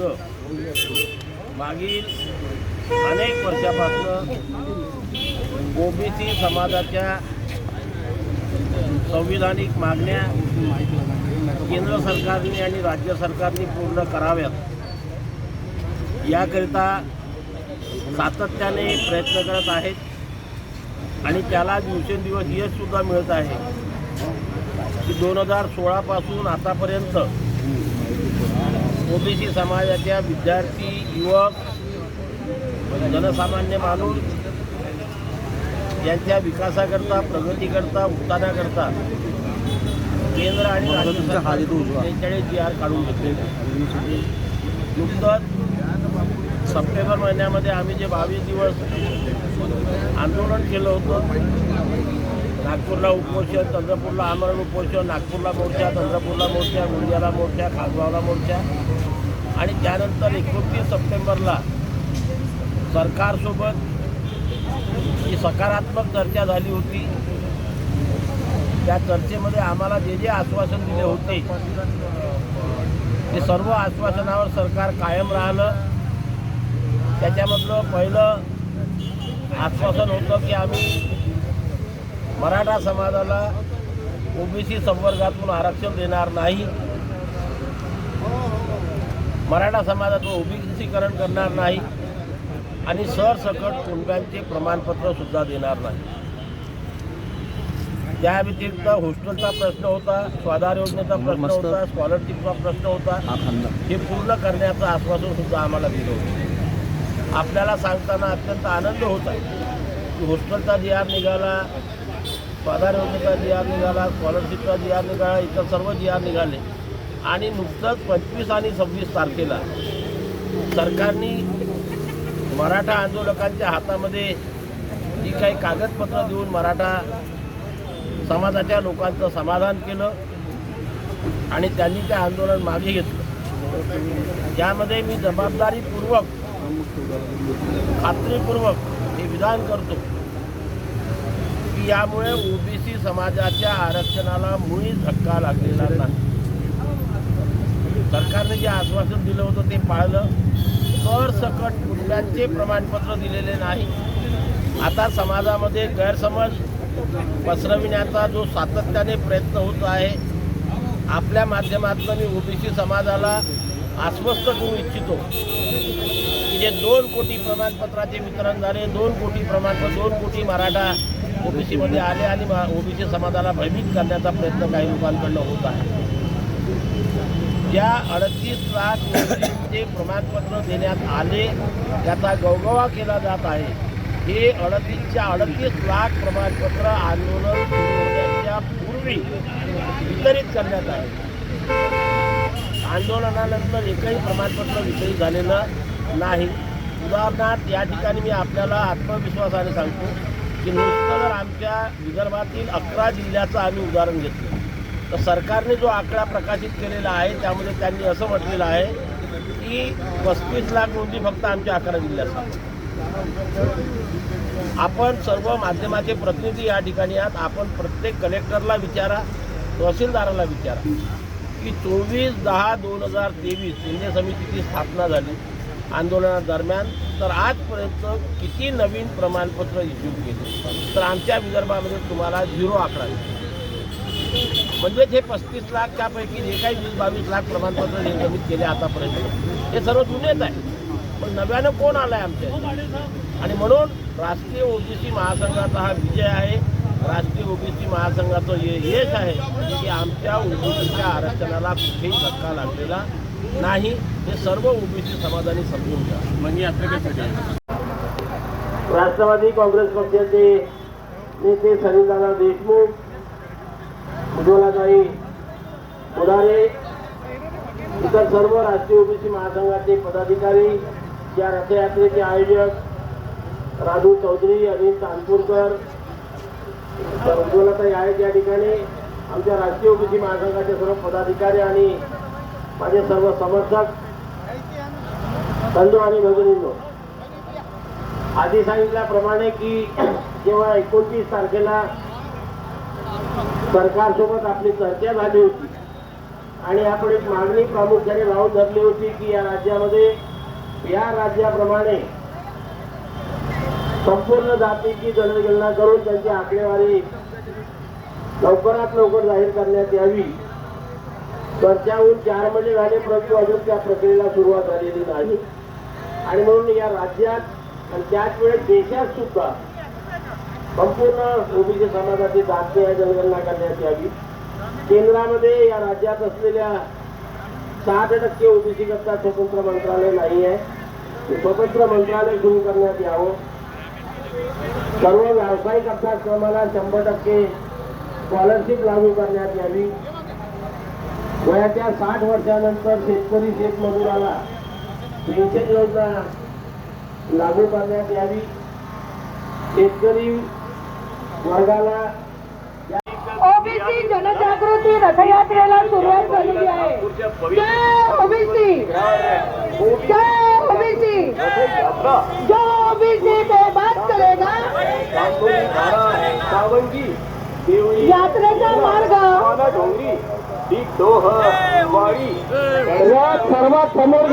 संघ मागील अनेक वर्षापासून ओबीसी समाजाच्या संविधानिक मागण्या केंद्र सरकारने आणि राज्य सरकारने पूर्ण कराव्यात. याकरिता सातत्याने प्रयत्न करत आहेत आणि त्याला दिवसेंदिवस यशसुद्धा मिळत आहे. की दोन हजार सोळापासून आतापर्यंत ओबीसी समाजाच्या विद्यार्थी युवक जनसामान्य माणूस यांच्या विकासाकरता प्रगतीकरता उत्थानाकरता केंद्र आणि राज्य सरकारने बेचाळीस जी आर काढून घेतले नुकतंच सप्टेंबर महिन्यामध्ये आम्ही जे बावीस दिवस आंदोलन केलं होतं नागपूरला उपोषण चंद्रपूरला आमरण उपोषण नागपूरला मोर्चा चंद्रपूरला मोर्चा गोंदियाला मोर्चा खासगावला मोर्चा आणि त्यानंतर एकोणतीस सप्टेंबरला सरकारसोबत जी सकारात्मक चर्चा झाली होती त्या चर्चेमध्ये आम्हाला जे जे आश्वासन दिले होते ते सर्व आश्वासनावर सरकार कायम राहिलं त्याच्यामधलं पहिलं आश्वासन होतं की आम्ही मराठा समाजाला ओबीसी संवर्गातून आरक्षण देणार नाही. मराठा समाजाचं ओबीसीकरण करणार नाही आणि सरसकट कुटुंबांचे प्रमाणपत्र सुद्धा देणार नाही. त्या व्यतिरिक्त हॉस्टेलचा प्रश्न होता स्वाधार योजनेचा प्रश्न होता स्कॉलरशिपचा प्रश्न होता हे पूर्ण करण्याचं आश्वासन सुद्धा आम्हाला दिलं होतं. आपल्याला सांगताना अत्यंत आनंद होत आहे की हॉस्टेलचा जी आर निघाला स्वाधार योजनेचा जी आर निघाला स्कॉलरशिपचा जी आर निघाला इतर सर्व जी आर निघाले. आणि नुकतंच पंचवीस आणि सव्वीस तारखेला सरकारने मराठा आंदोलकांच्या हातामध्ये जी काही कागदपत्र देऊन मराठा समाजाच्या लोकांचं समाधान केलं आणि त्यांनी ते आंदोलन मागे घेतलं. यामध्ये मी जबाबदारीपूर्वक खात्रीपूर्वक हे विधान करतो की यामुळे ओबीसी समाजाच्या आरक्षणाला मुळीच धक्का लागलेला नाही. सरकारने जे आश्वासन दिलं होतं ते पाळलं. सरसकट कुठल्याचे प्रमाणपत्र दिलेले नाही. आता समाजामध्ये गैरसमज पसरविण्याचा जो सातत्याने प्रयत्न होत आहे आपल्या माध्यमातून मी ओबीसी समाजाला आश्वस्त करू इच्छितो. की जे दोन कोटी प्रमाणपत्राचे वितरण झाले दोन कोटी प्रमाणपत्र दोन कोटी मराठा ओबीसीमध्ये आले आणि ओबीसी समाजाला भयभीत करण्याचा प्रयत्न काही लोकांकडनं होत आहे. ज्या अडतीस लाख ओबीसीचे प्रमाणपत्र देण्यात आले त्याचा गवगवा केला जात आहे. हे अडतीसच्या अडतीस लाख प्रमाणपत्र आंदोलन सुरू होण्याच्या पूर्वी वितरित करण्यात आले. आंदोलनानंतर एकही प्रमाणपत्र वितरित झालेलं नाही. उदाहरणार्थ या ठिकाणी मी आपल्याला आत्मविश्वासाने सांगतो की नुसतं जर आमच्या विदर्भातील अकरा जिल्ह्याचं आम्ही उदाहरण घेतलं तर सरकारने जो आकडा प्रकाशित केलेला आहे त्यामध्ये त्यांनी असं म्हटलेलं आहे की पस्तीस लाख नोंदी फक्त आमच्या अकरा जिल्ह्यात आपण सर्व माध्यमाचे प्रतिनिधी या ठिकाणी आहात. आपण प्रत्येक कलेक्टरला विचारा तहसीलदाराला विचारा की चोवीस दहा दोन हजार तेवीस शिंदे समितीची स्थापना झाली आंदोलनादरम्यान. तर आजपर्यंत किती नवीन प्रमाणपत्र इश्यू केले? तर आमच्या विदर्भामध्ये तुम्हाला झिरो आकडा दिसेल. म्हणजेच हे पस्तीस लाखच्यापैकी जे काही वीस बावीस लाख प्रमाणपत्र निर्गमित केले आतापर्यंत हे सर्व जुनेच आहे पण नव्यानं कोण आलं आहे आमच्या? आणि म्हणून राष्ट्रीय ओबीसी महासंघाचा हा विजय आहे. राष्ट्रीय ओबीसी महासंघाचं हे यश आहे की आमच्या ओबीसीच्या आरक्षणाला कुठेही धक्का लागलेला नाही. हे सर्व ओबीसी समाजाने समजून घ्या. म्हणजे राष्ट्रवादी काँग्रेस पक्षाचे नेते सनीलदादा देशमुख उज्ज्वलाताई पुढारे इतर सर्व राष्ट्रीय ओबीसी महासंघाचे पदाधिकारी या रथयात्रेचे आयोजक राजू चौधरी अनिल तानपूरकर तर उज्ज्वलाताई आहेत या ठिकाणी. आमच्या राष्ट्रीय ओबीसी महासंघाचे सर्व पदाधिकारी आणि माझे सर्व समर्थक बंधू आणि भगिनींनो आधी सांगितल्याप्रमाणे की जेव्हा एकोणतीस तारखेला सरकारसोबत आपली चर्चा झाली होती. आणि आपण एक मागणी प्रामुख्याने लावून धरली होती की या राज्यामध्ये या राज्याप्रमाणे संपूर्ण जातीची जनगणना करून त्यांची आकडेवारी लवकरात लवकर जाहीर करण्यात यावी. चर्चाहून चार महिने झाले परंतु अजून त्या प्रक्रियेला सुरुवात झालेली नाही. आणि म्हणून या राज्यात आणि त्याच वेळेस देशात सुद्धा संपूर्ण ओबीसी समाजाची जातीय जनगणना करण्यात यावी केंद्रामध्ये या राज्यात असलेल्या साठ टक्के ओबीसी करता स्वतंत्र मंत्रालय नाही आहे. स्वतंत्र मंत्रालय सुरू करण्यात यावं. सर्व व्यावसायिक अभ्यासक्रमाला शंभर टक्के स्कॉलरशिप लागू करण्यात यावी. वयाच्या साठ वर्षानंतर शेतकरी शेतमजुराला पेन्शन योजना लागू करण्यात यावी. शेतकरी वर्गाला ओबीसी जनजागृती रथयात्रेला सुरुवात झालेली आहे. जय ओबीसी. जय ओबीसी. जो ओबीसी. पे बात करेगा. यात्रेचा मार्ग. डोंगरी डोह वाडी. सर्वात सर्वात समोर